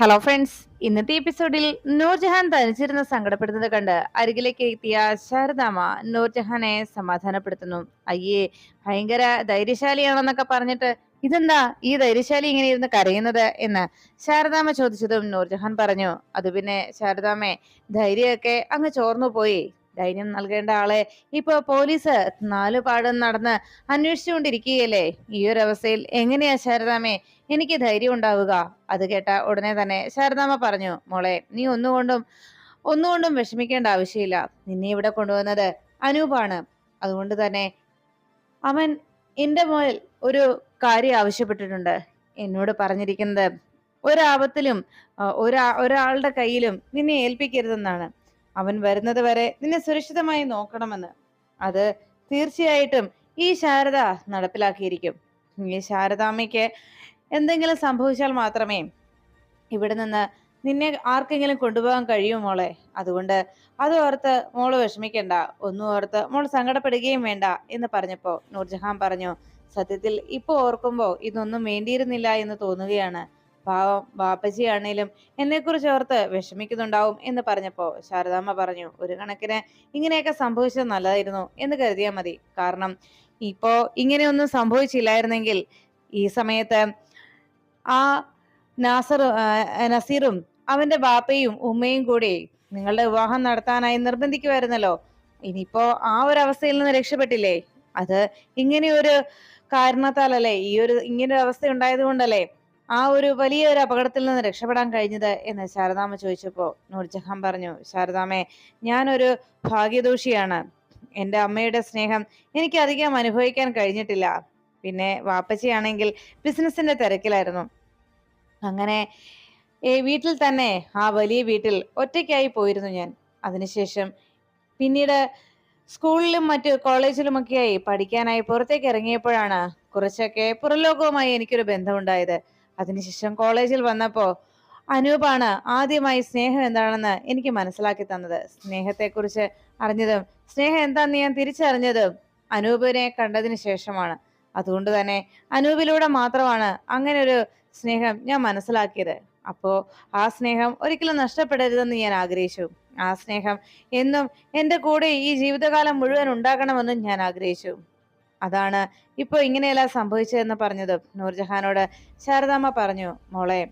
Hello friends ഇന്നത്തെ എപ്പിസോഡിൽ നൂർജഹാൻ തനിച്ചിരുന്ന് സങ്കടപ്പെടുന്നത് കണ്ട് അരികിലേക്ക് എത്തിയ ശാരദാമ നൂർജഹാനെ സമാധാനപ്പെടുത്തുന്നു. അയ്യേ ഭയങ്കര ധൈര്യശാലിയാണെന്നൊക്കെ പറഞ്ഞിട്ട് ഇതെന്താ ഈ ധൈര്യശാലി ഇങ്ങനെ ഇരുന്ന് കരയുന്നത് എന്ന് ശാരദാമ ചോദിച്ചതും നൂർജഹാൻ പറഞ്ഞു. അത് പിന്നെ ശാരദാമേ ധൈര്യമൊക്കെ അങ്ങ് ചോർന്നു പോയി ധൈര്യം നൽകേണ്ട ആളെ ഇപ്പൊ പോലീസ് നാലുപാടും നടന്ന് അന്വേഷിച്ചുകൊണ്ടിരിക്കുകയല്ലേ? ഈ ഒരു അവസ്ഥയിൽ എങ്ങനെയാ ശാരദാമേ? എനിക്ക് ധൈര്യം ഉണ്ടാവുക. അത് കേട്ട ഉടനെ തന്നെ ശാരദാമ പറഞ്ഞു മോളെ നീ ഒന്നുകൊണ്ടും ഒന്നുകൊണ്ടും വിഷമിക്കേണ്ട ആവശ്യമില്ല. നിന്നെ ഇവിടെ കൊണ്ടുവന്നത് അനൂപാണ്. അതുകൊണ്ട് തന്നെ അവൻ എന്റെ മോൽ ഒരു കാര്യം ആവശ്യപ്പെട്ടിട്ടുണ്ട്. എന്നോട് പറഞ്ഞിരിക്കുന്നത് ഒരാപത്തിലും ഒരാ ഒരാളുടെ കയ്യിലും നിന്നെ ഏൽപ്പിക്കരുതെന്നാണ്. അവൻ വരുന്നത് വരെ നിന്നെ സുരക്ഷിതമായി നോക്കണമെന്ന്. അത് തീർച്ചയായിട്ടും ഈ ശാരദ നടപ്പിലാക്കിയിരിക്കും. ഈ ശാരദാമ്മയ്ക്ക് എന്തെങ്കിലും സംഭവിച്ചാൽ മാത്രമേ ഇവിടെ നിന്ന് നിന്നെ ആർക്കെങ്കിലും കൊണ്ടുപോകാൻ കഴിയും മോളെ. അതുകൊണ്ട് അത് ഓർത്ത് മോൾ വിഷമിക്കണ്ട. ഒന്നും ഓർത്ത് മോൾ സങ്കടപ്പെടുകയും വേണ്ട എന്ന് പറഞ്ഞപ്പോ നൂർജഹാൻ പറഞ്ഞു സത്യത്തിൽ ഇപ്പൊ ഓർക്കുമ്പോ ഇതൊന്നും വേണ്ടിയിരുന്നില്ല എന്ന് തോന്നുകയാണ്. പാവം ബാപ്പജിയാണേലും എന്നെക്കുറിച്ച് ഓർത്ത് വിഷമിക്കുന്നുണ്ടാവും എന്ന് പറഞ്ഞപ്പോ ശാരദാമ്മ പറഞ്ഞു ഒരു കണക്കിന് ഇങ്ങനെയൊക്കെ സംഭവിച്ചത് നല്ലതായിരുന്നു എന്ന് കരുതിയാൽ മതി. കാരണം ഇപ്പോ ഇങ്ങനെയൊന്നും സംഭവിച്ചില്ലായിരുന്നെങ്കിൽ ഈ സമയത്ത് ആ നാസർ നസീറും അവന്റെ ബാപ്പയും ഉമ്മയും കൂടി നിങ്ങളുടെ വിവാഹം നടത്താനായി നിർബന്ധിക്കുമായിരുന്നല്ലോ ഇനിയിപ്പോ ആ ഒരു അവസ്ഥയിൽ നിന്ന് രക്ഷപ്പെട്ടില്ലേ? അത് ഇങ്ങനെ ഒരു കാരണത്താലല്ലേ ഈ ഒരു ഇങ്ങനെ ഒരു അവസ്ഥ ഉണ്ടായത് കൊണ്ടല്ലേ ആ ഒരു വലിയ ഒരു അപകടത്തിൽ നിന്ന് രക്ഷപ്പെടാൻ കഴിഞ്ഞത് എന്ന് ശാരദാമ്മ ചോദിച്ചപ്പോ നൂർജഹാൻ പറഞ്ഞു ശാരദാമ്മേ ഞാനൊരു ഭാഗ്യദോഷിയാണ്. എന്റെ അമ്മയുടെ സ്നേഹം എനിക്ക് അധികം അനുഭവിക്കാൻ കഴിഞ്ഞിട്ടില്ല. പിന്നെ വാപ്പച്ചിയാണെങ്കിൽ ബിസിനസിന്റെ തിരക്കിലായിരുന്നു. അങ്ങനെ വീട്ടിൽ തന്നെ ആ വലിയ വീട്ടിൽ ഒറ്റയ്ക്കായി പോയിരുന്നു ഞാൻ. അതിനുശേഷം പിന്നീട് സ്കൂളിലും മറ്റ് കോളേജിലുമൊക്കെയായി പഠിക്കാനായി പുറത്തേക്ക് ഇറങ്ങിയപ്പോഴാണ് കുറച്ചൊക്കെ പുറലോകവുമായി എനിക്കൊരു ബന്ധമുണ്ടായത്. അതിനുശേഷം കോളേജിൽ വന്നപ്പോൾ അനൂപാണ് ആദ്യമായി സ്നേഹം എന്താണെന്ന് എനിക്ക് മനസ്സിലാക്കി തന്നത്. സ്നേഹത്തെക്കുറിച്ച് അറിഞ്ഞതും സ്നേഹം എന്താണെന്ന് ഞാൻ തിരിച്ചറിഞ്ഞതും അനൂപിനെ കണ്ടതിന് ശേഷമാണ്. അതുകൊണ്ട് തന്നെ അനൂപിലൂടെ മാത്രമാണ് അങ്ങനെ ഒരു സ്നേഹം ഞാൻ മനസ്സിലാക്കിയത്. അപ്പോൾ ആ സ്നേഹം ഒരിക്കലും നഷ്ടപ്പെടരുതെന്ന് ഞാൻ ആഗ്രഹിച്ചു. ആ സ്നേഹം എന്നും എന്റെ കൂടെ ഈ ജീവിതകാലം മുഴുവൻ ഉണ്ടാകണമെന്നും ഞാൻ ആഗ്രഹിച്ചു. അതാണ് ഇപ്പൊ ഇങ്ങനെയല്ല സംഭവിച്ചതെന്ന് പറഞ്ഞത്. നൂർജഹാനോട് ശാരദാമ്മ പറഞ്ഞു മോളെ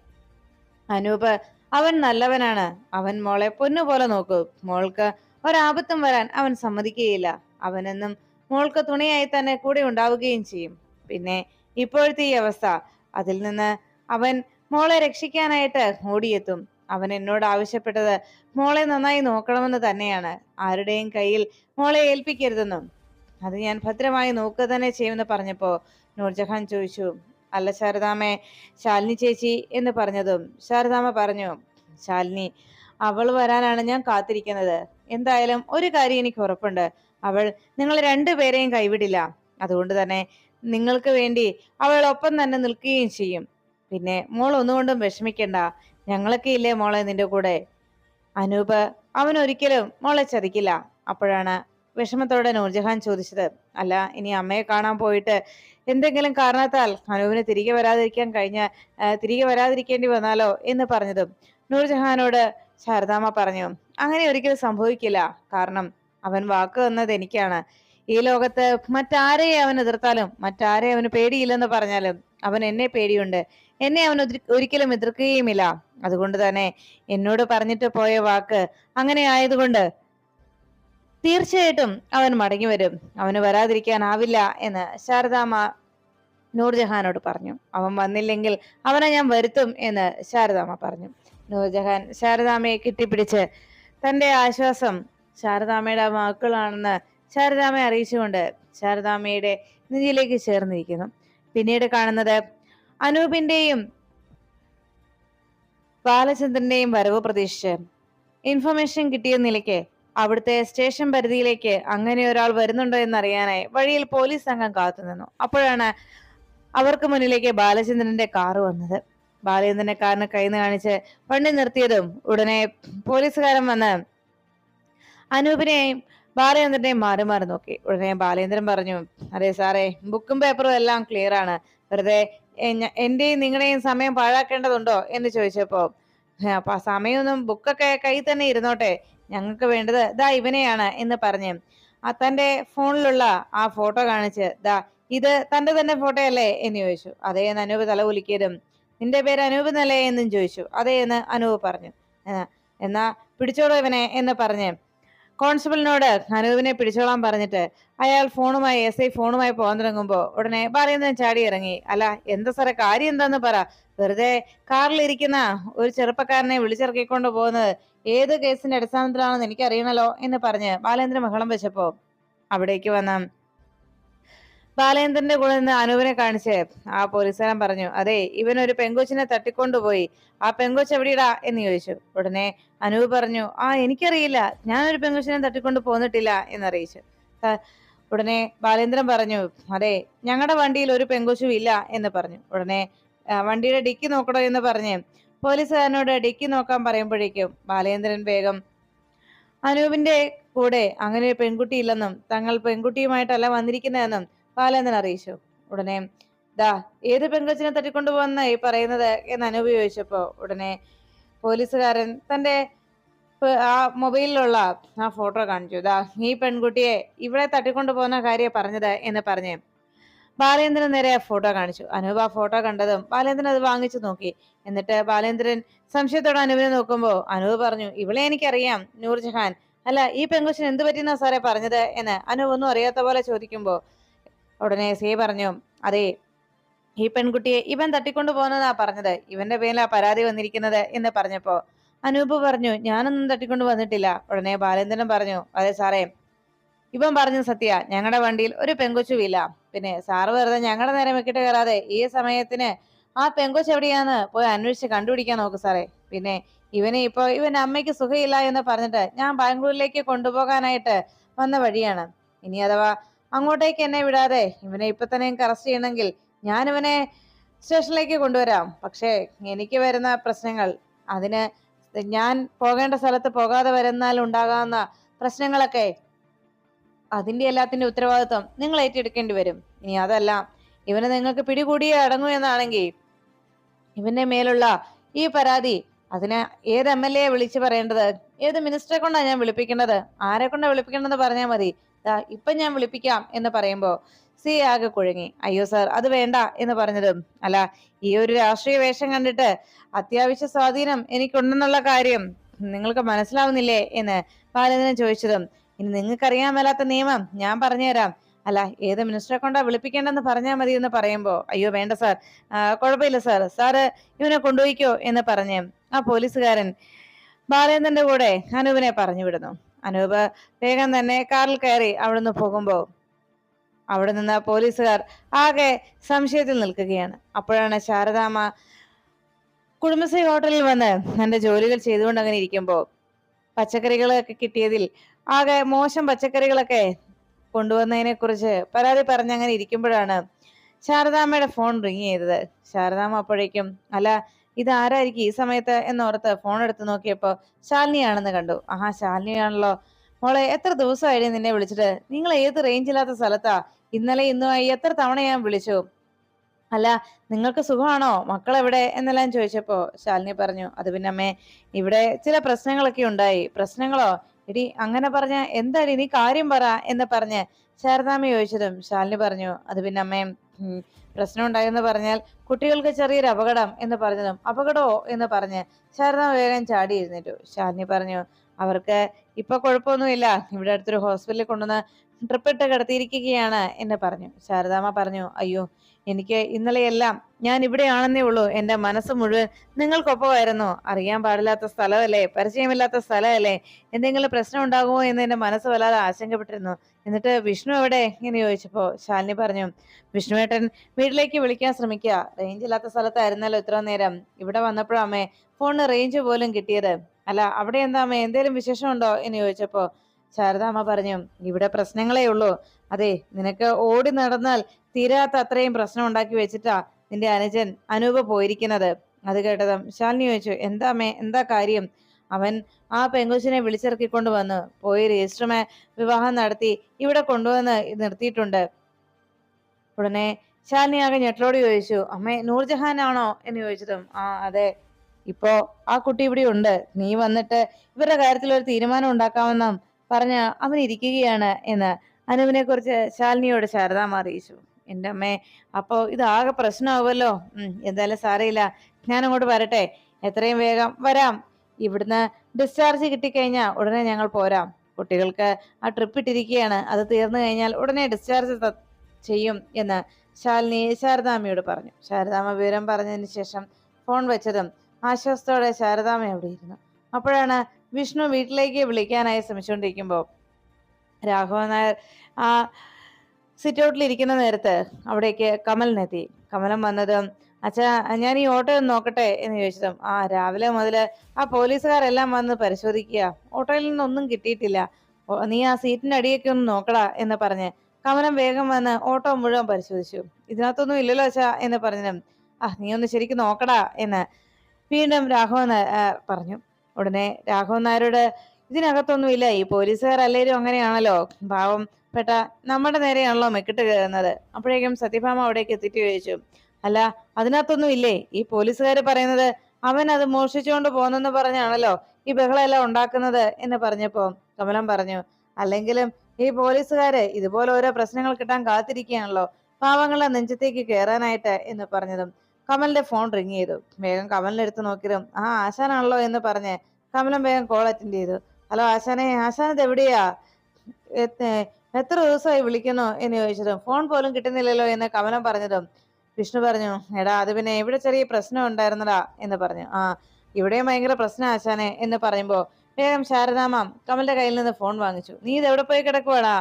അനൂപ് അവൻ നല്ലവനാണ്. അവൻ മോളെ പൊന്നുപോലെ നോക്കൂ. മോൾക്ക് ഒരാപത്തും വരാൻ അവൻ സമ്മതിക്കുകയില്ല. അവനെന്നും മോൾക്ക് തുണയായി തന്നെ കൂടെ ഉണ്ടാവുകയും ചെയ്യും. പിന്നെ ഇപ്പോഴത്തെ ഈ അവസ്ഥ. അതിൽ നിന്ന് അവൻ മോളെ രക്ഷിക്കാനായിട്ട് ഓടിയെത്തും. അവൻ എന്നോട് ആവശ്യപ്പെട്ടത് മോളെ നന്നായി നോക്കണമെന്ന് തന്നെയാണ്. ആരുടെയും കയ്യിൽ മോളെ ഏൽപ്പിക്കരുതെന്നും അത് ഞാൻ ഭദ്രമായി നോക്കുക തന്നെ ചെയ്യുമെന്ന് പറഞ്ഞപ്പോൾ നൂർജഹാൻ ചോദിച്ചു അല്ല ശാരദാമ്മേ ശാലിനി ചേച്ചി എന്ന് പറഞ്ഞതും ശാരദാമ്മ പറഞ്ഞു ശാലിനി അവൾ വരാനാണ് ഞാൻ കാത്തിരിക്കുന്നത്. എന്തായാലും ഒരു കാര്യം എനിക്ക് ഉറപ്പുണ്ട്. അവൾ നിങ്ങൾ രണ്ടുപേരെയും കൈവിടില്ല. അതുകൊണ്ട് തന്നെ നിങ്ങൾക്ക് വേണ്ടി അവൾ ഒപ്പം തന്നെ നിൽക്കുകയും ചെയ്യും. പിന്നെ മോൾ ഒന്നുകൊണ്ടും വിഷമിക്കണ്ട. ഞങ്ങളൊക്കെ ഇല്ലേ മോളെ നിന്റെ കൂടെ? അനൂപ് അവൻ ഒരിക്കലും മോളെ ചതിക്കില്ല. അപ്പോഴാണ് വിഷമത്തോടെ നൂർജഹാൻ ചോദിച്ചത് അല്ല ഇനി അമ്മയെ കാണാൻ പോയിട്ട് എന്തെങ്കിലും കാരണത്താൽ അനൂപിന് തിരികെ വരാതിരിക്കാൻ കഴിഞ്ഞ തിരികെ വരാതിരിക്കേണ്ടി വന്നാലോ? എന്ന് പറഞ്ഞതും നൂർജഹാനോട് ശാരദാമ്മ പറഞ്ഞു അങ്ങനെ ഒരിക്കലും സംഭവിക്കില്ല. കാരണം അവൻ വാക്ക് തന്നത് എനിക്കാണ്. ഈ ലോകത്ത് മറ്റാരെയെ അവൻ എതിർത്താലും മറ്റാരെ അവന് പേടിയില്ലെന്ന് പറഞ്ഞാലും അവൻ എന്നെ പേടിയുണ്ട്. എന്നെ അവൻ ഒരിക്കലും എതിർക്കുകയുമില്ല. അതുകൊണ്ട് തന്നെ എന്നോട് പറഞ്ഞിട്ട് പോയ വാക്ക് അങ്ങനെ ആയതുകൊണ്ട് തീർച്ചയായിട്ടും അവൻ മടങ്ങി വരും. അവന് വരാതിരിക്കാനാവില്ല എന്ന് ശാരദാമ്മ നൂർജഹാനോട് പറഞ്ഞു. അവൻ വന്നില്ലെങ്കിൽ അവനെ ഞാൻ വരുത്തും എന്ന് ശാരദാമ്മ പറഞ്ഞു. നൂർജഹാൻ ശാരദാമ്മയെ കെട്ടിപ്പിടിച്ച് തന്റെ ആശ്വാസം ശാരദാമ്മയുടെ മക്കളാണെന്ന് ശാരദാമ്മയെ അറിയിച്ചുകൊണ്ട് ശാരദാമ്മയുടെ നെഞ്ചിലേക്ക് ചേർന്നിരിക്കുന്നു. പിന്നീട് കാണുന്നത് അനൂപിന്റെയും ബാലചന്ദ്രന്റെയും വരവ് പ്രതീക്ഷിച്ച് ഇൻഫർമേഷൻ കിട്ടിയ നിലയ്ക്ക് അവിടുത്തെ സ്റ്റേഷൻ പരിധിയിലേക്ക് അങ്ങനെ ഒരാൾ വരുന്നുണ്ടോ എന്ന് അറിയാനായി വഴിയിൽ പോലീസ് സംഘം കാത്തുനിന്നു അപ്പോഴാണ് അവർക്ക് മുന്നിലേക്ക് ബാലചന്ദ്രന്റെ കാറ് വന്നത്. ബാലചന്ദ്രന്റെ കാറിന് കൈന്ന് കാണിച്ച് വണ്ടി നിർത്തിയതും ഉടനെ പോലീസുകാരൻ വന്ന് അനൂപിനെയും ബാലചന്ദ്രനെയും മാറി മാറി നോക്കി. ഉടനെ ബാലചന്ദ്രൻ പറഞ്ഞു അതെ സാറേ ബുക്കും പേപ്പറും എല്ലാം ക്ലിയർ ആണ്. വെറുതെ എന്റെയും നിങ്ങളുടെയും സമയം പാഴാക്കേണ്ടതുണ്ടോ? എന്ന് ചോദിച്ചപ്പോ സമയമൊന്നും ബുക്കൊക്കെ കയ്യിൽ തന്നെ ഇരുന്നോട്ടെ. ഞങ്ങൾക്ക് വേണ്ടത് ദാ ഇവനെയാണ് എന്ന് പറഞ്ഞു ആ തന്റെ ഫോണിലുള്ള ആ ഫോട്ടോ കാണിച്ച് ദാ ഇത് തന്റെ തന്നെ ഫോട്ടോ അല്ലേ എന്ന് ചോദിച്ചു. അതേ എന്ന് അനൂപ് തല കുലുക്കിയതും നിന്റെ പേര് അനൂപ് എന്നല്ലേ? എന്നും ചോദിച്ചു. അതേ എന്ന് അനൂപ് പറഞ്ഞു. "ആ, എന്നാ പിടിച്ചോളൂ ഇവനെ എന്ന് പറഞ്ഞ് കോൺസ്റ്റബിളിനോട് അനൂപിനെ പിടിച്ചോളാൻ പറഞ്ഞിട്ട് അയാൾ ഫോണുമായി എസ് ഐ ഫോണുമായി പോകാൻ തുടങ്ങുമ്പോൾ ഉടനെ പറയുന്ന ചാടി ഇറങ്ങി. അല്ല എന്താ സാറേ കാര്യം എന്താന്ന് പറ. വെറുതെ കാറിലിരിക്കുന്ന ഒരു ചെറുപ്പക്കാരനെ വിളിച്ചിറക്കിക്കൊണ്ട് പോകുന്നത് ഏത് കേസിന്റെ അടിസ്ഥാനത്തിലാണെന്ന് എനിക്കറിയണല്ലോ എന്ന് പറഞ്ഞ് ബാലേന്ദ്രൻ ബഹളം വെച്ചപ്പോ അവിടേക്ക് വന്ന ബാലേന്ദ്രന്റെ കൂടെ നിന്ന് അനൂപിനെ കാണിച്ച് ആ പോലീസുകാരൻ പറഞ്ഞു അതെ ഇവൻ ഒരു പെങ്കൊച്ചിനെ തട്ടിക്കൊണ്ടുപോയി. ആ പെങ്കൊച്ച് എവിടെയിടാ? എന്ന് ചോദിച്ചു. ഉടനെ അനൂപ് പറഞ്ഞു ആ എനിക്കറിയില്ല. ഞാനൊരു പെങ്കൊച്ചിനെ തട്ടിക്കൊണ്ട് പോന്നിട്ടില്ല എന്നറിയിച്ചു. ഉടനെ ബാലേന്ദ്രൻ പറഞ്ഞു അതെ ഞങ്ങളുടെ വണ്ടിയിൽ ഒരു പെങ്കൊച്ചും ഇല്ല എന്ന് പറഞ്ഞു. ഉടനെ വണ്ടിയുടെ ഡിക്കി നോക്കണോ എന്ന് പറഞ്ഞ് പോലീസുകാരനോട് ഡിക്കി നോക്കാൻ പറയുമ്പോഴേക്കും ബാലേന്ദ്രൻ വേഗം അനൂപിന്റെ കൂടെ അങ്ങനെ ഒരു പെൺകുട്ടി ഇല്ലെന്നും തങ്ങൾ പെൺകുട്ടിയുമായിട്ടല്ല വന്നിരിക്കുന്നതെന്നും ബാലേന്ദ്രൻ അറിയിച്ചു. ഉടനെ ദാ ഏത് പെൺകൊച്ചിനെ തട്ടിക്കൊണ്ടുപോകുന്ന ഈ പറയുന്നത്? എന്ന് അനൂപ് ചോദിച്ചപ്പോ ഉടനെ പോലീസുകാരൻ തന്റെ ആ മൊബൈലിലുള്ള ആ ഫോട്ടോ കാണിച്ചു. ദാ ഈ പെൺകുട്ടിയെ ഇവിടെ തട്ടിക്കൊണ്ടുപോകുന്ന കാര്യം പറഞ്ഞത് എന്ന് പറഞ്ഞ് ബാലേന്ദ്രൻ നേരെ ഫോട്ടോ കാണിച്ചു. അനൂപ് ആ ഫോട്ടോ കണ്ടതും ബാലേന്ദ്രൻ അത് വാങ്ങിച്ചു നോക്കി. എന്നിട്ട് ബാലേന്ദ്രൻ സംശയത്തോടെ അനൂപിനെ നോക്കുമ്പോൾ അനൂപ് പറഞ്ഞു ഇവളെ എനിക്കറിയാം നൂർജഹാൻ. അല്ല ഈ പെങ്കുച്ചിന് എന്ത് പറ്റിയെന്നാ സാറേ പറഞ്ഞത്? എന്ന് അനൂപ് ഒന്നും അറിയാത്ത പോലെ ചോദിക്കുമ്പോൾ ഉടനെ സേ പറഞ്ഞു അതെ ഈ പെൺകുട്ടിയെ ഇവൻ തട്ടിക്കൊണ്ടു പോകുന്നതാ പറഞ്ഞത്. ഇവന്റെ പേരിലാ പരാതി വന്നിരിക്കുന്നത് എന്ന് പറഞ്ഞപ്പോ അനൂപ് പറഞ്ഞു ഞാനൊന്നും തട്ടിക്കൊണ്ടു വന്നിട്ടില്ല. ഉടനെ ബാലേന്ദ്രൻ പറഞ്ഞു അതെ സാറേ ഇവൻ പറഞ്ഞു സത്യ. ഞങ്ങളുടെ വണ്ടിയിൽ ഒരു പെങ്കൊച്ചും ഇല്ല പിന്നെ സാറ് വെറുതെ ഞങ്ങളുടെ നേരെ വെക്കിട്ട് കയറാതെ ഈ സമയത്തിന് ആ പെങ്കൊച്ച് എവിടെയാന്ന് പോയി അന്വേഷിച്ച് കണ്ടുപിടിക്കാൻ നോക്ക് സാറേ. പിന്നെ ഇവനെ ഇപ്പൊ ഇവന്റെ അമ്മയ്ക്ക് സുഖമില്ല എന്ന് പറഞ്ഞിട്ട് ഞാൻ ബാംഗ്ലൂരിലേക്ക് കൊണ്ടുപോകാനായിട്ട് വന്ന വഴിയാണ്. ഇനി അഥവാ അങ്ങോട്ടേക്ക് എന്നെ വിടാതെ ഇവനെ ഇപ്പൊ തന്നെ അറസ്റ്റ് ചെയ്യണമെങ്കിൽ ഞാൻ ഇവനെ സ്റ്റേഷനിലേക്ക് കൊണ്ടുവരാം. പക്ഷേ എനിക്ക് വരുന്ന പ്രശ്നങ്ങൾ അതിന് ഞാൻ പോകേണ്ട സ്ഥലത്ത് പോകാതെ വരുന്നാൽ ഉണ്ടാകാവുന്ന പ്രശ്നങ്ങളൊക്കെ അതിന്റെ എല്ലാത്തിന്റെ ഉത്തരവാദിത്വം നിങ്ങൾ ഏറ്റെടുക്കേണ്ടി വരും. ഇനി അതല്ല ഇവനെ നിങ്ങൾക്ക് പിടികൂടിയേ അടങ്ങൂ എന്നാണെങ്കിൽ ഇവന്റെ മേലുള്ള ഈ പരാതി അതിന് ഏത് എം എൽ എ വിളിച്ചു പറയേണ്ടത് ഏത് മിനിസ്റ്ററെ കൊണ്ടാണ് ഞാൻ വിളിപ്പിക്കേണ്ടത് ആരെ കൊണ്ടാണ് വിളിപ്പിക്കേണ്ടതെന്ന് പറഞ്ഞാൽ മതി. ഇപ്പൊ ഞാൻ വിളിപ്പിക്കാം എന്ന് പറയുമ്പോ സി ആകെ കുഴങ്ങി. അയ്യോ സാർ അത് വേണ്ട എന്ന് പറഞ്ഞതും അല്ല ഈ ഒരു രാഷ്ട്രീയ വേഷം കണ്ടിട്ട് അത്യാവശ്യ സ്വാധീനം എനിക്കുണ്ടെന്നുള്ള കാര്യം നിങ്ങൾക്ക് മനസ്സിലാവുന്നില്ലേ എന്ന് ബാലചന്ദ്രൻ ചോദിച്ചതും ഇനി നിങ്ങൾക്ക് അറിയാൻ മേലാത്ത നിയമം ഞാൻ പറഞ്ഞുതരാം. അല്ല ഏത് മിനിസ്റ്ററെ കൊണ്ടാ വിളിപ്പിക്കേണ്ടെന്ന് പറഞ്ഞാൽ മതി എന്ന് പറയുമ്പോ അയ്യോ വേണ്ട സാർ കുഴപ്പമില്ല സാർ സാറ് ഇവനെ കൊണ്ടുപോയിക്കോ എന്ന് പറഞ്ഞ് ആ പോലീസുകാരൻ ബാലേന്ദ്രന്റെ കൂടെ അനൂപിനെ പറഞ്ഞു വിടുന്നു. അനൂപ് വേഗം തന്നെ കാറിൽ കയറി അവിടുന്ന് പോകുമ്പോൾ അവിടെ നിന്ന് പോലീസുകാർ ആകെ സംശയത്തിൽ നിൽക്കുകയാണ്. അപ്പോഴാണ് ശാരദാമ്മ കുടുംബശ്രീ ഹോട്ടലിൽ വന്ന് തന്റെ ജോലികൾ ചെയ്തുകൊണ്ട് അങ്ങനെ ഇരിക്കുമ്പോൾ പച്ചക്കറികളൊക്കെ കിട്ടിയതിൽ ആകെ മോശം പച്ചക്കറികളൊക്കെ കൊണ്ടുവന്നതിനെ കുറിച്ച് പരാതി പറഞ്ഞങ്ങനെ ഇരിക്കുമ്പോഴാണ് ശാരദാമ്മയുടെ ഫോൺ റിങ് ചെയ്തത്. ശാരദാമ്മ അപ്പോഴേക്കും അല്ല ഇത് ആരായിരിക്കും ഈ സമയത്ത്? എന്നോർത്ത് ഫോൺ എടുത്ത് നോക്കിയപ്പോൾ ശാലിനിയാണെന്ന് കണ്ടു. ആ ശാലിനിയാണല്ലോ. മോളെ എത്ര ദിവസമായിരുന്നു നിന്നെ വിളിച്ചിട്ട്? നിങ്ങൾ ഏത് റേഞ്ചില്ലാത്ത സ്ഥലത്താ? ഇന്നലെ ഇന്നുമായി എത്ര തവണ ഞാൻ വിളിച്ചു? അല്ല നിങ്ങൾക്ക് സുഖമാണോ? മക്കളെവിടെ? എന്നെല്ലാം ചോദിച്ചപ്പോ ശാലിനി പറഞ്ഞു അത് പിന്നെ അമ്മേ ഇവിടെ ചില പ്രശ്നങ്ങളൊക്കെ ഉണ്ടായി. പ്രശ്നങ്ങളോ? എടി അങ്ങനെ പറഞ്ഞ എന്താടി ഇനി കാര്യം പറ എന്ന് പറഞ്ഞ് ശാരദാമ്മ ചോദിച്ചതും ശാലിനി പറഞ്ഞു അത് പിന്നെ അമ്മേ പ്രശ്നം ഉണ്ടായെന്ന് പറഞ്ഞാൽ കുട്ടികൾക്ക് ചെറിയൊരു അപകടം എന്ന് പറഞ്ഞതും അപകടമോ എന്ന് പറഞ്ഞ് ശാരദാമ്മ വേഗം ചാടി ഇരുന്നിട്ടു ശാലിനി പറഞ്ഞു അവർക്ക് ഇപ്പൊ കുഴപ്പമൊന്നുമില്ല. ഇവിടെ അടുത്തൊരു ഹോസ്പിറ്റലിൽ കൊണ്ടുവന്ന് ട്രിപ്പ് ഇട്ട് കിടത്തിയിരിക്കുകയാണ് എന്ന് പറഞ്ഞു. ശാരദാമ്മ പറഞ്ഞു അയ്യോ എനിക്ക് ഇന്നലെയെല്ലാം ഞാൻ ഇവിടെയാണെന്നേ ഉള്ളൂ. എന്റെ മനസ്സ് മുഴുവൻ നിങ്ങൾക്കൊപ്പമായിരുന്നു. അറിയാൻ പാടില്ലാത്ത സ്ഥലമല്ലേ? പരിചയമില്ലാത്ത സ്ഥലമല്ലേ? എന്തെങ്കിലും പ്രശ്നം ഉണ്ടാകുമോ എന്ന് എന്റെ മനസ്സ് വല്ലാതെ ആശങ്കപ്പെട്ടിരുന്നു. എന്നിട്ട് വിഷ്ണു എവിടെ? ഇങ്ങനെ ചോദിച്ചപ്പോ ശാലിനി പറഞ്ഞു വിഷ്ണുവേട്ടൻ വീട്ടിലേക്ക് വിളിക്കാൻ ശ്രമിക്കുക. റേഞ്ച് ഇല്ലാത്ത സ്ഥലത്തായിരുന്നല്ലോ ഇത്ര നേരം. ഇവിടെ വന്നപ്പോഴാമേ ഫോണിന് റേഞ്ച് പോലും കിട്ടിയത്. അല്ല അവിടെ എന്താമേ എന്തേലും വിശേഷമുണ്ടോ? എന്ന് ചോദിച്ചപ്പോൾ ശാരദാമ്മ പറഞ്ഞു ഇവിടെ പ്രശ്നങ്ങളേ ഉള്ളൂ. അതെ നിനക്ക് ഓടി നടന്നാൽ തീരാത്ത അത്രയും പ്രശ്നം ഉണ്ടാക്കി വെച്ചിട്ടാ നിന്റെ അനുജൻ അനൂപ് പോയിരിക്കുന്നത്. അത് കേട്ടതും ശാലിനി ചോദിച്ചു എന്താ മേ എന്താ കാര്യം? അവൻ ആ പെങ്കുശിനെ വിളിച്ചിറക്കിക്കൊണ്ട് വന്നു. പോയി രജിസ്റ്റർമേ വിവാഹം നടത്തി ഇവിടെ കൊണ്ടുവന്ന് നിർത്തിയിട്ടുണ്ട്. ഉടനെ ശാലിനി ആകെ ഞെട്ടലോട് ചോദിച്ചു അമ്മേ നൂർജഹാൻ ആണോ? എന്ന് ചോദിച്ചതും ആ അതെ. ഇപ്പോ ആ കുട്ടി ഇവിടെ ഉണ്ട്. നീ വന്നിട്ട് ഇവരുടെ കാര്യത്തിൽ ഒരു തീരുമാനം ഉണ്ടാക്കാമെന്നും പറഞ്ഞ് അവൻ ഇരിക്കുകയാണ് എന്ന് അനുവിനെ കുറിച്ച് ശാലിനിയോട് ശാരദാമ്മ അറിയിച്ചു. എന്റെ അമ്മേ അപ്പോൾ ഇതാകെ പ്രശ്നമാവുമല്ലോ. എന്തായാലും സാരയില്ല ഞാൻ അങ്ങോട്ട് വരട്ടെ. എത്രയും വേഗം വരാം. ഇവിടുന്ന് ഡിസ്ചാർജ് കിട്ടിക്കഴിഞ്ഞാൽ ഉടനെ ഞങ്ങൾ പോരാം. കുട്ടികൾക്ക് ആ ട്രിപ്പ് ഇട്ടിരിക്കുകയാണ്. അത് തീർന്നു കഴിഞ്ഞാൽ ഉടനെ ഡിസ്ചാർജ് ചെയ്യും എന്ന് ശാലിനി ശാരദാമ്മയോട് പറഞ്ഞു. ശാരദാമ്മ വിവരം പറഞ്ഞതിന് ശേഷം ഫോൺ വെച്ചതും ആശ്വാസത്തോടെ ശാരദാമ്മ അവിടെ ഇരുന്നു. അപ്പോഴാണ് വിഷ്ണു വീട്ടിലേക്ക് വിളിക്കാനായി ശ്രമിച്ചുകൊണ്ടിരിക്കുമ്പോൾ രാഘവൻ നായർ. ആ സിറ്റ് ഔട്ടിൽ ഇരിക്കുന്ന നേരത്ത് അവിടേക്ക് കമലിനെത്തി. കമലം വന്നതും അച്ഛാ ഞാൻ ഈ ഓട്ടോ ഒന്ന് നോക്കട്ടെ? എന്ന് ചോദിച്ചതും ആ രാവിലെ മുതൽ ആ പോലീസുകാരെല്ലാം വന്ന് പരിശോധിക്കുക. ഓട്ടോയിൽ നിന്നൊന്നും കിട്ടിയിട്ടില്ല. നീ ആ സീറ്റിന്റെ അടിയൊക്കെ ഒന്ന് നോക്കടാ എന്ന് പറഞ്ഞ് കമലം വേഗം വന്ന് ഓട്ടോ മുഴുവൻ പരിശോധിച്ചു. ഇതിനകത്തൊന്നും ഇല്ലല്ലോ അച്ഛാ എന്ന് പറഞ്ഞതും ആ നീ ഒന്ന് ശരിക്കും നോക്കടാ എന്ന് വീണ്ടും രാഘവൻ പറഞ്ഞു. ഉടനെ രാഘവൻ നായരോട് ഇതിനകത്തൊന്നുമില്ല. ഈ പോലീസുകാരല്ലേലും അങ്ങനെയാണല്ലോ. പാവം പെട്ട നമ്മുടെ നേരെയാണല്ലോ മെക്കിട്ട് കയറുന്നത്. അപ്പോഴേക്കും സത്യഭാമ അവിടേക്ക് എത്തിയിട്ട് ചോദിച്ചു അല്ല അതിനകത്തൊന്നും ഇല്ലേ ഈ പോലീസുകാർ പറയുന്നത് അവൻ അത് മോഷ്ടിച്ചുകൊണ്ട് പോന്നെന്ന് പറഞ്ഞാണല്ലോ ഈ ബഹളമെല്ലാം ഉണ്ടാക്കുന്നത് എന്ന് പറഞ്ഞപ്പോ കമലം പറഞ്ഞു അല്ലെങ്കിലും ഈ പോലീസുകാര് ഇതുപോലെ ഓരോ പ്രശ്നങ്ങൾ കിട്ടാൻ കാത്തിരിക്കുകയാണല്ലോ. പാവങ്ങളെ നെഞ്ചത്തേക്ക് കയറാനായിട്ട് എന്ന് പറഞ്ഞതും കമലിന്റെ ഫോൺ റിങ് ചെയ്തു. വേഗം കമലിനെടുത്ത് നോക്കിയതും ആ ആശാനാണല്ലോ എന്ന് പറഞ്ഞ് കമലം വേഗം കോൾ അറ്റൻഡ് ചെയ്തു. ഹലോ ആശാനെ ആശാനത് എവിടെയാ? എത്ര ദിവസമായി വിളിക്കുന്നു എന്ന് ചോദിച്ചതും ഫോൺ പോലും കിട്ടുന്നില്ലല്ലോ എന്ന് കമലം പറഞ്ഞതും. വിഷ്ണു പറഞ്ഞു എടാ അത് പിന്നെ ഇവിടെ ചെറിയ പ്രശ്നം ഉണ്ടായിരുന്നടാ എന്ന് പറഞ്ഞു. ആ ഇവിടെയും ഭയങ്കര പ്രശ്നം ആശാനെ എന്ന് പറയുമ്പോ വേഗം ശാരദാമം കമലിന്റെ കയ്യിൽ നിന്ന് ഫോൺ വാങ്ങിച്ചു. നീ ഇത് എവിടെ പോയി കിടക്കുവാടാ?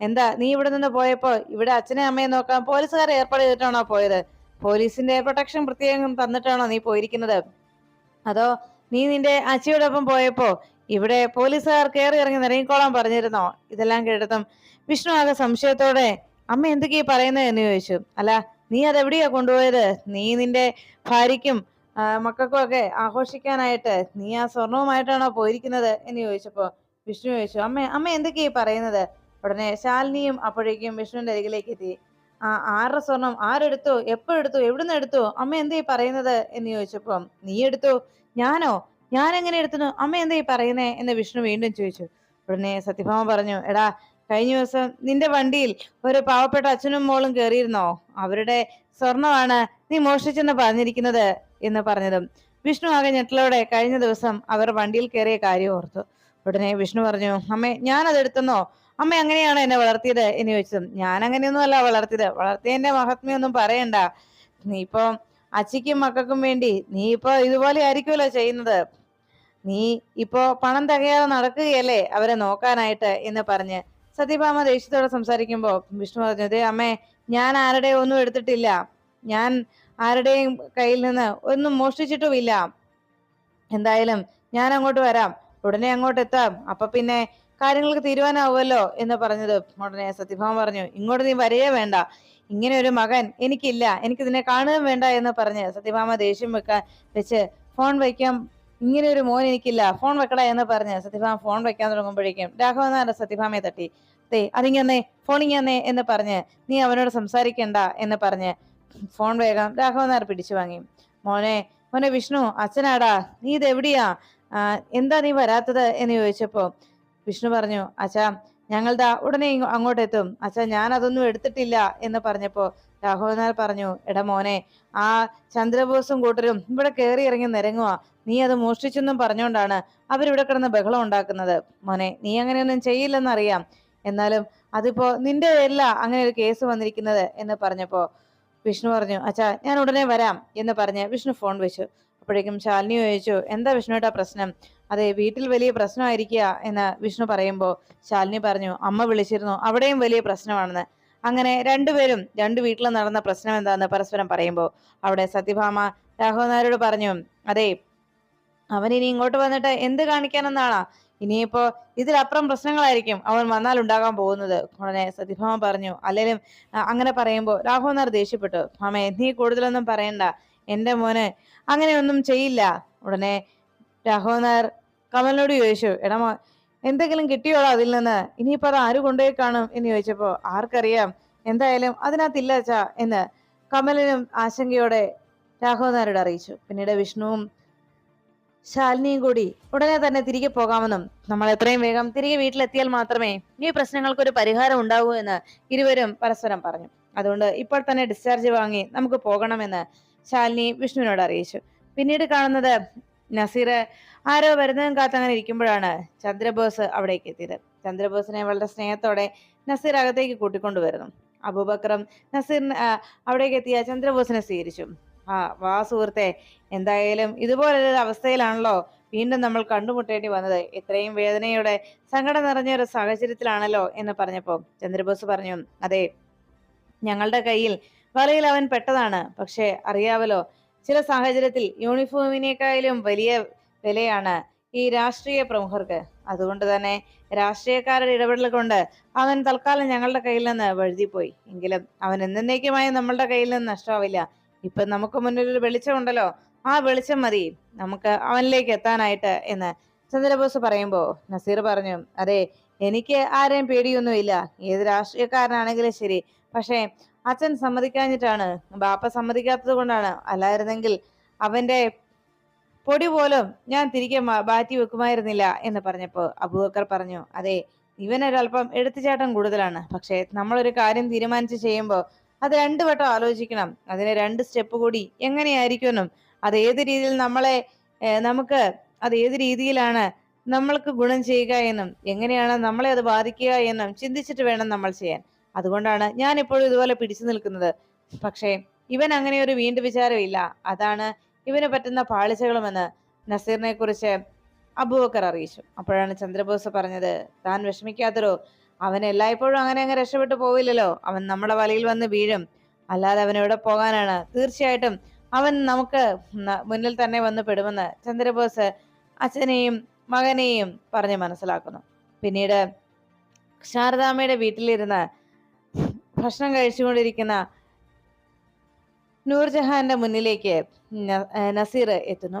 എന്താ നീ ഇവിടെ നിന്ന് പോയപ്പോ ഇവിടെ അച്ഛനെ അമ്മയെ നോക്കാൻ പോലീസുകാരെ ഏർപ്പാട് ചെയ്തിട്ടാണോ പോയത്? പോലീസിന്റെ പ്രൊട്ടക്ഷൻ പ്രത്യേകം തന്നിട്ടാണോ നീ പോയിരിക്കുന്നത്? അതോ നീ നിന്റെ അച്ഛയോടൊപ്പം പോയപ്പോ ഇവിടെ പോലീസുകാർ കയറി ഇറങ്ങി നിറങ്ങിക്കോളാൻ പറഞ്ഞിരുന്നോ? ഇതെല്ലാം കേട്ടതും വിഷ്ണു ആകെ സംശയത്തോടെ അമ്മ എന്തൊക്കെയാ പറയുന്നത്? എന്ന് ചോദിച്ചു. അല്ല നീ അതെവിടെയാ കൊണ്ടുപോയത്? നീ നിന്റെ ഭാര്യയ്ക്കും മക്കൾക്കും ഒക്കെ ആഘോഷിക്കാനായിട്ട് നീ ആ സ്വർണവുമായിട്ടാണോ പോയിരിക്കുന്നത്? എന്ന് ചോദിച്ചപ്പോ വിഷ്ണു ചോദിച്ചു അമ്മ അമ്മ എന്തൊക്കെയാ പറയുന്നത്? ഉടനെ ശാലിനിയും അപ്പോഴേക്കും വിഷ്ണുവിന്റെ അരികിലേക്ക് എത്തി. ആ ആറ് സ്വർണം? ആരെടുത്തു? എപ്പോ എടുത്തു എവിടുന്ന് എടുത്തു അമ്മ എന്തേ പറയുന്നത്? എന്ന് ചോദിച്ചപ്പോ നീ എടുത്തു? ഞാനോ? ഞാൻ എങ്ങനെ എടുത്തു അമ്മ എന്താ ഈ പറയുന്നേ? എന്ന് വിഷ്ണു വീണ്ടും ചോദിച്ചു. ഉടനെ സത്യഭാമ പറഞ്ഞു എടാ കഴിഞ്ഞ ദിവസം നിന്റെ വണ്ടിയിൽ ഒരു പാവപ്പെട്ട അച്ഛനും മോളും കയറിയിരുന്നോ അവരുടെ സ്വർണമാണ് നീ മോഷ്ടിച്ചെന്ന് പറഞ്ഞിരിക്കുന്നത് എന്ന് പറഞ്ഞതും. വിഷ്ണു ആകെ ഞെട്ടലോടെ കഴിഞ്ഞ ദിവസം അവർ വണ്ടിയിൽ കയറിയ കാര്യം ഓർത്തു. ഉടനെ വിഷ്ണു പറഞ്ഞു അമ്മേ ഞാൻ അത് എടുത്തെന്നോ അമ്മ അങ്ങനെയാണ് എന്നെ വളർത്തിയത്? എന്ന് ചോദിച്ചതും ഞാൻ അങ്ങനെയൊന്നും അല്ല വളർത്തിയത്. വളർത്തിയതിന്റെ മഹാത്മ്യൊന്നും പറയണ്ട. നീ ഇപ്പൊ അച്ഛയ്ക്കും മക്കൾക്കും വേണ്ടി നീ ഇപ്പൊ ഇതുപോലെ ആയിരിക്കുമല്ലോ ചെയ്യുന്നത്. നീ ഇപ്പോ പണം തികയാതെ നടക്കുകയല്ലേ? അവരെ നോക്കാനായിട്ട് എന്ന് പറഞ്ഞ് സത്യഭാമ ദേഷ്യത്തോടെ സംസാരിക്കുമ്പോ വിഷ്ണു പറഞ്ഞു "ദേ അമ്മേ ഞാൻ ആരുടെയും ഒന്നും എടുത്തിട്ടില്ല. ഞാൻ ആരുടെയും കയ്യിൽ നിന്ന് ഒന്നും മോഷ്ടിച്ചിട്ടുമില്ല. എന്തായാലും ഞാൻ അങ്ങോട്ട് വരാം. ഉടനെ അങ്ങോട്ട് എത്താം. അപ്പൊ പിന്നെ കാര്യങ്ങൾക്ക് തീരുമാനമാവുമല്ലോ? എന്ന് പറഞ്ഞത് ഉടനെ സത്യഭാമ പറഞ്ഞു ഇങ്ങോട്ട് നീ വരയേ വേണ്ട. ഇങ്ങനെ ഒരു മകൻ എനിക്കില്ല. എനിക്കിതിനെ കാണുകയും വേണ്ട എന്ന് പറഞ്ഞ് സത്യഭാമ ദേഷ്യം വെക്കാൻ വെച്ച് ഫോൺ വയ്ക്കാൻ ഇങ്ങനെ ഒരു മോൻ എനിക്കില്ല. ഫോൺ വെക്കടാ എന്ന് പറഞ്ഞ് സത്യഭാമ ഫോൺ വെക്കാൻ തുടങ്ങുമ്പോഴേക്കും രാഘവൻ നായർ സത്യഭാമയെ തട്ടി. തേ അതിങ്ങന്നേ ഫോൺ ഇങ്ങന്നേ എന്ന് പറഞ്ഞ് നീ അവനോട് സംസാരിക്കണ്ട എന്ന് പറഞ്ഞ് ഫോൺ വേഗം രാഘവൻ നായർ പിടിച്ചു വാങ്ങി. മോനെ മോനെ വിഷ്ണു അച്ഛനാടാ നീ ഇത് എവിടെയാ? എന്താ നീ വരാത്തത് എന്ന് ചോദിച്ചപ്പോ വിഷ്ണു പറഞ്ഞു അച്ഛാ ഞങ്ങളുടെ ഉടനെ അങ്ങോട്ടെത്തും. അച്ഛാ ഞാൻ അതൊന്നും എടുത്തിട്ടില്ല എന്ന് പറഞ്ഞപ്പോ രാഘവൻ പറഞ്ഞു എടാ മോനെ ആ ചന്ദ്രബോസും കൂട്ടരും ഇവിടെ കയറി ഇറങ്ങി നിരങ്ങുക നീ അത് മോഷ്ടിച്ചെന്നും പറഞ്ഞുകൊണ്ടാണ് അവരിവിടെ കിടന്ന് ബഹളം ഉണ്ടാക്കുന്നത്. മോനെ നീ അങ്ങനെയൊന്നും ചെയ്യില്ലെന്നറിയാം. എന്നാലും അതിപ്പോ നിന്റെ അല്ല അങ്ങനെ ഒരു കേസ് വന്നിരിക്കുന്നത് എന്ന് പറഞ്ഞപ്പോ വിഷ്ണു പറഞ്ഞു അച്ഛാ ഞാൻ ഉടനെ വരാം എന്ന് പറഞ്ഞ് വിഷ്ണു ഫോൺ വെച്ചു. അപ്പോഴേക്കും ശാലിനി ചോദിച്ചു എന്താ വിഷ്ണുവേട്ടാ പ്രശ്നം? അതെ വീട്ടിൽ വലിയ പ്രശ്നമായിരിക്കുക എന്ന് വിഷ്ണു പറയുമ്പോൾ ശാലിനി പറഞ്ഞു അമ്മ വിളിച്ചിരുന്നു അവിടെയും വലിയ പ്രശ്നമാണെന്ന്. അങ്ങനെ രണ്ടുപേരും രണ്ടു വീട്ടിൽ നടന്ന പ്രശ്നം എന്താന്ന് പരസ്പരം പറയുമ്പോൾ അവിടെ സത്യഭാമ രാഘവനാരോട് പറഞ്ഞു അതെ അവൻ ഇനി ഇങ്ങോട്ട് വന്നിട്ട് എന്ത് കാണിക്കാനെന്നാണാ? ഇനിയിപ്പോ ഇതിലപ്പുറം പ്രശ്നങ്ങളായിരിക്കും അവൻ വന്നാൽ ഉണ്ടാകാൻ പോകുന്നത്. ഉടനെ സത്യഭാമ പറഞ്ഞു അല്ലെങ്കിലും അങ്ങനെ പറയുമ്പോൾ രാഘവനാർ ദേഷ്യപ്പെട്ടു. ഭാമ നീ കൂടുതലൊന്നും പറയണ്ട. എന്റെ മോന് അങ്ങനെയൊന്നും ചെയ്യില്ല. ഉടനെ രാഘവനാർ കമലിനോട് ചോദിച്ചു എടാ എന്തെങ്കിലും കിട്ടിയോളോ അതിൽ നിന്ന്? ഇനിയിപ്പോ അത് ആര് കൊണ്ടുപോയി കാണും എന്ന് ചോദിച്ചപ്പോ ആർക്കറിയാം? എന്തായാലും അതിനകത്തില്ല അച്ഛാ എന്ന് കമലിനും ആശങ്കയോടെ രാഘവൻ നായരോട് അറിയിച്ചു. പിന്നീട് വിഷ്ണുവും ശാലിനിയും കൂടി ഉടനെ തന്നെ തിരികെ പോകാമെന്നും നമ്മൾ എത്രയും വേഗം തിരികെ വീട്ടിലെത്തിയാൽ മാത്രമേ ഈ പ്രശ്നങ്ങൾക്ക് ഒരു പരിഹാരം ഉണ്ടാകൂ എന്ന് ഇരുവരും പരസ്പരം പറഞ്ഞു. അതുകൊണ്ട് ഇപ്പോൾ തന്നെ ഡിസ്ചാർജ് വാങ്ങി നമുക്ക് പോകണമെന്ന് ശാലിനി വിഷ്ണുവിനോട് അറിയിച്ചു. പിന്നീട് കാണുന്നത് നസീർ ആരോ വരുന്നതും കാത്തങ്ങനെ ഇരിക്കുമ്പോഴാണ് ചന്ദ്രബോസ് അവിടേക്ക് എത്തിയത്. ചന്ദ്രബോസിനെ വളരെ സ്നേഹത്തോടെ നസീർ അകത്തേക്ക് കൂട്ടിക്കൊണ്ടുവരുന്നു. അബൂബക്രം നസീറിന് അവിടേക്ക് എത്തിയ ചന്ദ്രബോസിനെ സ്വീകരിച്ചു. ആ വാ സുഹൃത്തെ എന്തായാലും ഇതുപോലൊരു അവസ്ഥയിലാണല്ലോ വീണ്ടും നമ്മൾ കണ്ടുമുട്ടേണ്ടി വന്നത്. ഇത്രയും വേദനയോടെ സങ്കടം നിറഞ്ഞ ഒരു സാഹചര്യത്തിലാണല്ലോ എന്ന് പറഞ്ഞപ്പോൾ ചന്ദ്രബോസ് പറഞ്ഞു അതെ ഞങ്ങളുടെ കയ്യിൽ വലയിൽ അവൻ പെട്ടതാണ്. പക്ഷേ അറിയാവല്ലോ ചില സാഹചര്യത്തിൽ യൂണിഫോമിനേക്കാളും വലിയ വിലയാണ് ഈ രാഷ്ട്രീയ പ്രമുഖർക്ക്. അതുകൊണ്ട് തന്നെ രാഷ്ട്രീയക്കാരുടെ ഇടപെടൽ കൊണ്ട് അവൻ തൽക്കാലം ഞങ്ങളുടെ കയ്യിൽ നിന്ന് വഴുതിപ്പോയി. എങ്കിലും അവൻ എന്നേക്കുമായി നമ്മളുടെ കയ്യിൽ നിന്ന് നഷ്ടമാവില്ല. ഇപ്പൊ നമുക്ക് മുന്നിൽ ഒരു വെളിച്ചമുണ്ടല്ലോ ആ വെളിച്ചം മതി. നമുക്ക് അവനിലേക്ക് എത്താനായിട്ട് എന്ന് ചന്ദ്രബോസ് പറയുമ്പോ നസീർ പറഞ്ഞു അതെ എനിക്ക് ആരെയും പേടിയൊന്നുമില്ല. ഏത് രാഷ്ട്രീയക്കാരനാണെങ്കിലും ശരി. പക്ഷേ അച്ഛൻ സമ്മതിക്കാഞ്ഞിട്ടാണ്. ബാപ്പ സമ്മതിക്കാത്തത് കൊണ്ടാണ്. അല്ലായിരുന്നെങ്കിൽ അവന്റെ പൊടി പോലും ഞാൻ തിരികെ മാറ്റി വെക്കുമായിരുന്നില്ല എന്ന് പറഞ്ഞപ്പോൾ അബൂബക്കർ പറഞ്ഞു അതെ ഇവനൊരല്പം എടുത്തുചാട്ടം കൂടുതലാണ്. പക്ഷേ നമ്മളൊരു കാര്യം തീരുമാനിച്ച് ചെയ്യുമ്പോൾ അത് രണ്ടു വട്ടം ആലോചിക്കണം. അതിന് രണ്ട് സ്റ്റെപ്പ് കൂടി എങ്ങനെയായിരിക്കുമെന്നും അത് ഏത് രീതിയിൽ നമ്മളെ നമുക്ക് അത് ഏത് രീതിയിലാണ് നമ്മൾക്ക് ഗുണം ചെയ്യുക എന്നും എങ്ങനെയാണ് നമ്മളെ അത് ബാധിക്കുക എന്നും ചിന്തിച്ചിട്ട് വേണം നമ്മൾ ചെയ്യാൻ. അതുകൊണ്ടാണ് ഞാൻ ഇപ്പോഴും ഇതുപോലെ പിടിച്ചു നിൽക്കുന്നത്. പക്ഷേ ഇവൻ അങ്ങനെ ഒരു വീണ്ടു വിചാരമില്ല. അതാണ് ഇവന് പറ്റുന്ന പാളിച്ചകളുമെന്ന് നസീറിനെ കുറിച്ച് അബൂബക്കർ അറിയിച്ചു. അപ്പോഴാണ് ചന്ദ്രബോസ് പറഞ്ഞത് താൻ വിഷമിക്കാത്തരോ? അവൻ എല്ലായ്പ്പോഴും അങ്ങനെ അങ്ങ് രക്ഷപ്പെട്ടു പോവില്ലല്ലോ. അവൻ നമ്മുടെ വലയിൽ വന്ന് വീഴും. അല്ലാതെ അവൻ എവിടെ പോകാനാണ്? തീർച്ചയായിട്ടും അവൻ നമുക്ക് മുന്നിൽ തന്നെ വന്ന് പെടുമെന്ന് ചന്ദ്രബോസ് അച്ഛനെയും മകനെയും പറഞ്ഞ് മനസ്സിലാക്കുന്നു. പിന്നീട് ശാരദാമ്മയുടെ വീട്ടിലിരുന്ന് ഭക്ഷണം കഴിച്ചുകൊണ്ടിരിക്കുന്ന നൂർജഹാന്റെ മുന്നിലേക്ക് നസീർ എത്തുന്നു.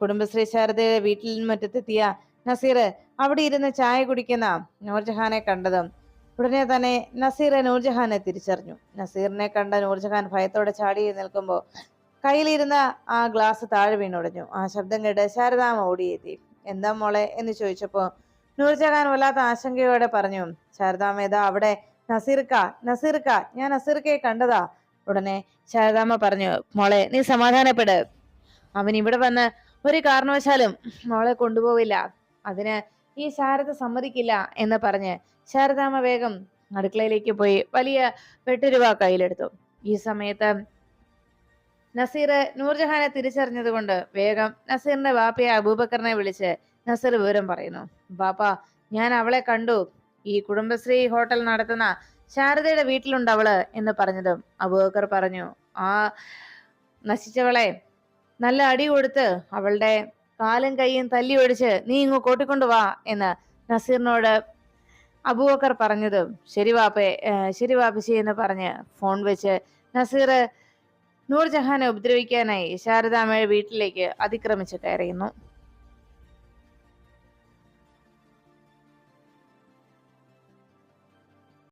കുടുംബശ്രീ ശാരദയുടെ വീട്ടിൽ മറ്റത്തെത്തിയ നസീർ അവിടെ ഇരുന്ന് ചായ കുടിക്കുന്ന നൂർജഹാനെ കണ്ടതും ഉടനെ തന്നെ നസീർ നൂർജഹാനെ തിരിച്ചറിഞ്ഞു. നസീറിനെ കണ്ട നൂർജഹാൻ ഭയത്തോടെ ചാടി നിൽക്കുമ്പോൾ കയ്യിലിരുന്ന ആ ഗ്ലാസ് താഴെ വീണുടഞ്ഞു. ആ ശബ്ദം കേട്ട് ശാരദാമ്മ ഓടിയെത്തി എന്താ മോളെ എന്ന് ചോദിച്ചപ്പോൾ നൂർജഹാൻ വല്ലാത്ത ആശങ്കയോടെ പറഞ്ഞു ശാരദാമ്മ ഇതാ അവിടെ നസീർക്ക നസീർക്ക ഞാൻ നസീർക്കയെ കണ്ടതാ. ഉടനെ ശാരദാമ്മ പറഞ്ഞു മോളെ നീ സമാധാനപ്പെട്. അവൻ ഇവിടെ വന്ന് ഒരു കാരണവശാലും മോളെ കൊണ്ടുപോവില്ല. അതിന് ഈ ശാരദ സമ്മതിക്കില്ല എന്ന് പറഞ്ഞ് ശാരദാമ്മ വേഗം അടുക്കളയിലേക്ക് പോയി വലിയ വെട്ടുരുവ കയ്യിലെടുത്തു. ഈ സമയത്ത് നസീർ നൂർജഹാനെ തിരിച്ചറിഞ്ഞത് കൊണ്ട് വേഗം നസീറിന്റെ ബാപ്പയെ അബൂബക്കറിനെ വിളിച്ച് നസീർ വിവരം പറയുന്നു. ബാപ്പ ഞാൻ അവളെ കണ്ടു. ഈ കുടുംബശ്രീ ഹോട്ടൽ നടത്തുന്ന ശാരദയുടെ വീട്ടിലുണ്ട് അവൾ എന്ന് പറഞ്ഞതും അബൂബക്കർ പറഞ്ഞു ആ നശിച്ചവളെ നല്ല അടി കൊടുത്ത് അവളുടെ കാലും കൈയും തല്ലി ഒടിച്ച് നീ ഇങ്ങ് കൂട്ടിക്കൊണ്ടു വാ എന്ന് നസീറിനോട് അബൂബക്കർ പറഞ്ഞതും ശരി വാപ്പേ ശരി വാപ്പശി എന്ന് പറഞ്ഞ് ഫോൺ വെച്ച് നസീർ നൂർജഹാനെ ഉപദ്രവിക്കാനായി ശാരദാമ്മയുടെ വീട്ടിലേക്ക് അതിക്രമിച്ച് കയറിയുന്നു